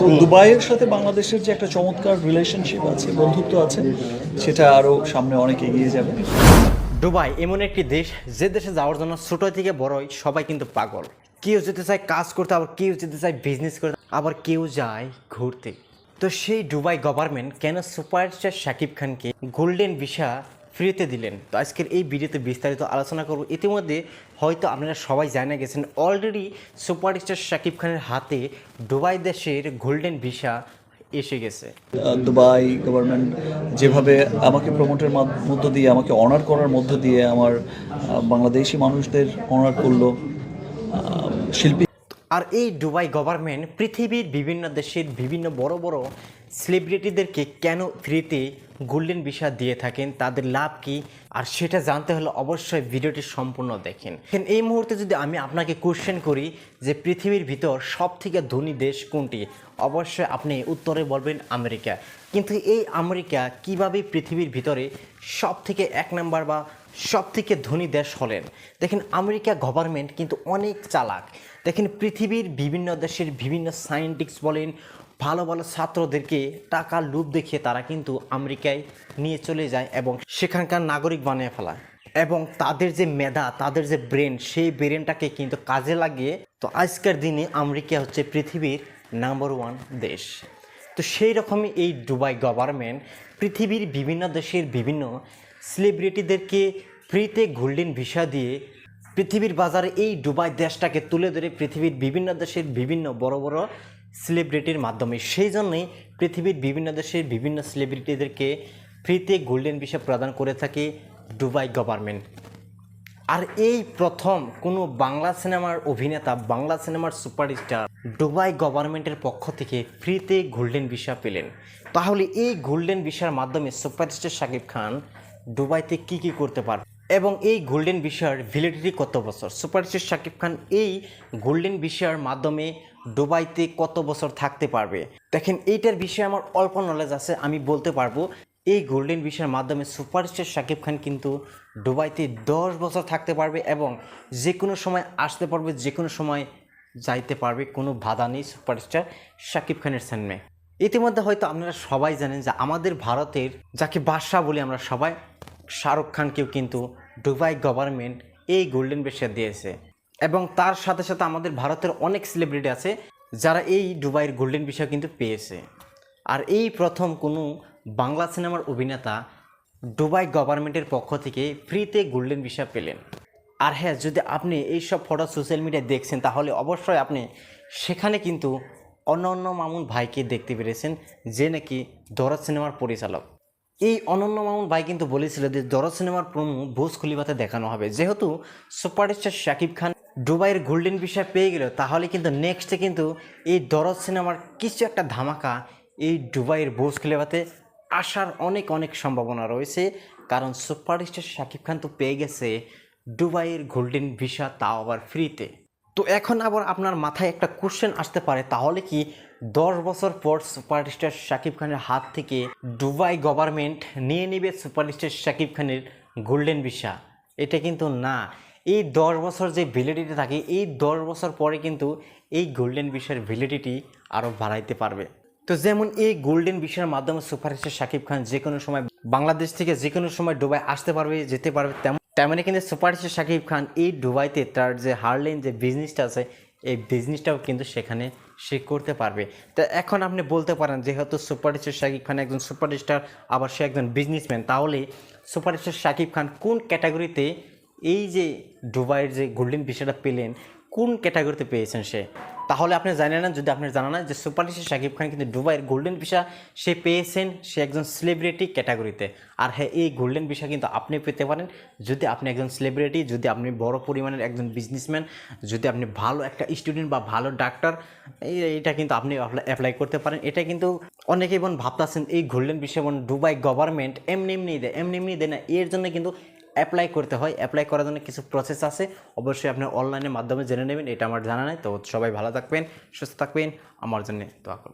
তো দুবাইয়ের সাথে বাংলাদেশের যে একটা চমৎকার রিলেশনশিপ আছে, বন্ধুত্ব আছে, সেটা আরও সামনে অনেক এগিয়ে যাবে। দুবাই এমন একটি দেশ, যে দেশে যাওয়ার জন্য ছোট থেকে বড়ই সবাই কিন্তু পাগল। কেউ যেতে চায় কাজ করতে, আবার কেউ যেতে চায় বিজনেস করতে, আবার কেউ যায় ঘুরতে। তো সেই দুবাই গভর্নমেন্ট কেন সুপারস্টার শাকিব খানকে গোল্ডেন ভিসা ফ্রিতে দিলেন। তো আজকের এই ভিডিওতে বিস্তারিত আলোচনা করব। ইতিমধ্যে হয়তো আপনারা সবাই জানা গেছেন অলরেডি সুপারস্টার শাকিব খানের হাতে দুবাই দেশের গোল্ডেন ভিসা এসে গেছে। দুবাই গভর্নমেন্ট যেভাবে আমাকে প্রমোটের মধ্য দিয়ে, আমাকে অনার করার মধ্য দিয়ে আমার বাংলাদেশি মানুষদের অনার করল শিল্পী আর এই দুবাই গভর্নমেন্ট পৃথিবীর বিভিন্ন দেশের বিভিন্ন বড় বড় সেলিব্রিটিদেরকে কেন ফ্রিতে গোল্ডেন ভিসা দিয়ে থাকেন, তাদের লাভ কি? আর সেটা জানতে হলে অবশ্যই ভিডিওটি সম্পূর্ণ দেখেন। এই মুহূর্তে যদি আমি আপনাকে কোশ্চেন করি যে পৃথিবীর ভিতর সব থেকে ধনী দেশ কোনটি? অবশ্যই আপনি উত্তরে বলবেন আমেরিকা। কিন্তু এই আমেরিকা কীভাবে পৃথিবীর ভিতরে সব থেকে এক নাম্বার বা সব থেকে ধনী দেশ হলেন। দেখেন, আমেরিকা গভর্নমেন্ট কিন্তু অনেক চালাক। দেখেন, পৃথিবীর বিভিন্ন দেশের বিভিন্ন সায়েন্টিস্ট বলেন, ভালো ভালো ছাত্রদেরকে টাকা লুপ দেখিয়ে তারা কিন্তু আমেরিকায় নিয়ে চলে যায় এবং সেখানকার নাগরিক বানিয়ে ফেলায়। এবং তাদের যে মেধা, তাদের যে ব্রেন সেই ব্রেনটাকে কিন্তু কাজে লাগিয়ে তো আজকের দিনে আমেরিকা হচ্ছে পৃথিবীর নাম্বার ওয়ান দেশ। তো সেই রকমই এই দুবাই গভর্নমেন্ট পৃথিবীর বিভিন্ন দেশের বিভিন্ন সেলিব্রিটিদেরকে ফ্রিতে গোল্ডেন ভিসা দিয়ে পৃথিবীর বাজারে এই দুবাই দেশটাকে তুলে ধরে পৃথিবীর বিভিন্ন দেশের বিভিন্ন বড় বড় সেলিব্রিটির মাধ্যমে। সেই জন্যই পৃথিবীর বিভিন্ন দেশের বিভিন্ন সেলিব্রিটিদেরকে ফ্রিতে গোল্ডেন ভিসা প্রদান করে থাকে দুবাই গভর্নমেন্ট আর এই প্রথম কোনো বাংলা সিনেমার অভিনেতা, বাংলা সিনেমার সুপারস্টার দুবাই গভর্নমেন্টের পক্ষ থেকে ফ্রিতে গোল্ডেন ভিসা পেলেন। তাহলে এই গোল্ডেন ভিসার মাধ্যমে সুপারস্টার শাকিব খান দুবাইতে কি কি করতে পারবে এবং এই গোল্ডেন ভিসার ভ্যালিডিটি কত বছর? সুপারস্টার শাকিব খান এই গোল্ডেন ভিসার মাধ্যমে দুবাইতে কত বছর থাকতে পারবে? দেখেন, এইটার বিষয়ে আমার অল্প নলেজ আছে, আমি বলতে পারব। এই গোল্ডেন ভিসার মাধ্যমে সুপারস্টার শাকিব খান কিন্তু দুবাইতে দশ বছর থাকতে পারবে এবং যে কোনো সময় আসতে পারবে যে কোনো সময় যাইতে পারবে, কোনো বাধা নেই সুপারস্টার শাকিব খানের সামনে। ইতিমধ্যে হয়তো আপনারা সবাই জানেন যে আমাদের ভারতের যাকে বাদশাহ বলি আমরা সবাই শাহরুখ খানকেও কিন্তু দুবাই গভর্নমেন্ট এই গোল্ডেন ভিসা দিয়েছে। এবং তার সাথে সাথে আমাদের ভারতের অনেক সেলিব্রিটি আছে যারা এই দুবাইয়ের গোল্ডেন ভিসা কিন্তু পেয়েছে। আর এই প্রথম কোনো বাংলা সিনেমার অভিনেতা দুবাই গভর্নমেন্টের পক্ষ থেকে ফ্রিতে গোল্ডেন ভিসা পেলেন। আর হ্যাঁ যদি আপনি এই সব ফটো সোশ্যাল মিডিয়ায় দেখছেন, তাহলে অবশ্যই আপনি সেখানে কিন্তু অন্য অন্য মামুন ভাইকে দেখতে পেরেছেন, যে নাকি দরদ সিনেমার পরিচালক। এই অনন্য মামুন ভাই কিন্তু বলেছিল যে দরদ সিনেমার প্রমো ভোজ খুলিবাতে দেখানো হবে। যেহেতু সুপারস্টার শাকিব খান দুবাইয়ের গোল্ডেন ভিসা পেয়ে গেল, তাহলে কিন্তু নেক্সটে কিন্তু এই দরদ সিনেমার কিছু একটা ধামাকা এই দুবাইয়ের বোস খুলিবাতে আসার অনেক অনেক সম্ভাবনা রয়েছে। কারণ সুপারস্টার শাকিব খান তো পেয়ে গেছে দুবাইয়ের গোল্ডেন ভিসা তাও আবার ফ্রিতে তো এখন আবার আপনার মাথায় একটা কোশ্চেন আসতে পারে, তাহলে কি দশ বছর পর সুপারস্টার শাকিব খানের হাত থেকে দুবাই গভর্নমেন্ট নিয়ে নেবে সুপারস্টার শাকিব খানের গোল্ডেন ভিসা এটা কিন্তু না। এই দশ বছর যে ভ্যালিডিটি থাকে, এই দশ বছর পরে কিন্তু এই গোল্ডেন ভিসার ভ্যালিডিটি আরও বাড়াইতে পারবে। তো যেমন এই গোল্ডেন ভিসার মাধ্যমে সুপারস্টার শাকিব খান যে কোনো সময় বাংলাদেশ থেকে যে কোনো সময় দুবাই আসতে পারবে, যেতে পারবে, তেমন তেমনি কিন্তু সুপারস্টার শাকিব খান এই দুবাইতে তার যে হারলেন যে বিজনেসটা আছে, এই বিজনেসটাও কিন্তু সেখানে সে করতে পারবে। তো এখন আপনি বলতে পারেন, যেহেতু সুপারস্টার শাকিব খান একজন সুপারস্টার, আবার সে একজন বিজনেসম্যান তাহলে সুপারস্টার শাকিব খান কোন ক্যাটাগরিতে এই যে দুবাইয়ের যে গোল্ডেন ভিসাটা পেলেন, কোন ক্যাটাগরিতে পেয়েছেন সে? তাহলে আপনি জানেন না যদি আপনার জানা না যে সুপারস্টার শাকিব খান কিন্তু দুবাইয়ের গোল্ডেন ভিসা সে পেয়েছেন, সে একজন সেলিব্রিটি ক্যাটাগরিতে আর হ্যাঁ এই গোল্ডেন ভিসা কিন্তু আপনি পেতে পারেন। যদি আপনি একজন সেলিব্রিটি যদি আপনি বড় পরিমাণের একজন বিজনেসম্যান যদি আপনি ভালো একটা স্টুডেন্ট বা ভালো ডাক্তার এটা কিন্তু আপনি অ্যাপ্লাই করতে পারেন। এটা কিন্তু অনেকেই বোন ভাবতেছেন, এই গোল্ডেন ভিসা বোন দুবাই গভর্নমেন্ট এমনি এমনি দেয়, এমনি এমনি দেয় না। এর জন্য কিন্তু অ্যাপ্লাই করতে হয়। অ্যাপ্লাই করার জন্য কিছু প্রসেস আছে। অবশ্যই আপনি অনলাইনের মাধ্যমে জেনে নেবেন, এটা আমার জানা নাই। তো সবাই ভালো থাকবেন, সুস্থ থাকবেন। আমার জন্য দোয়া করবেন।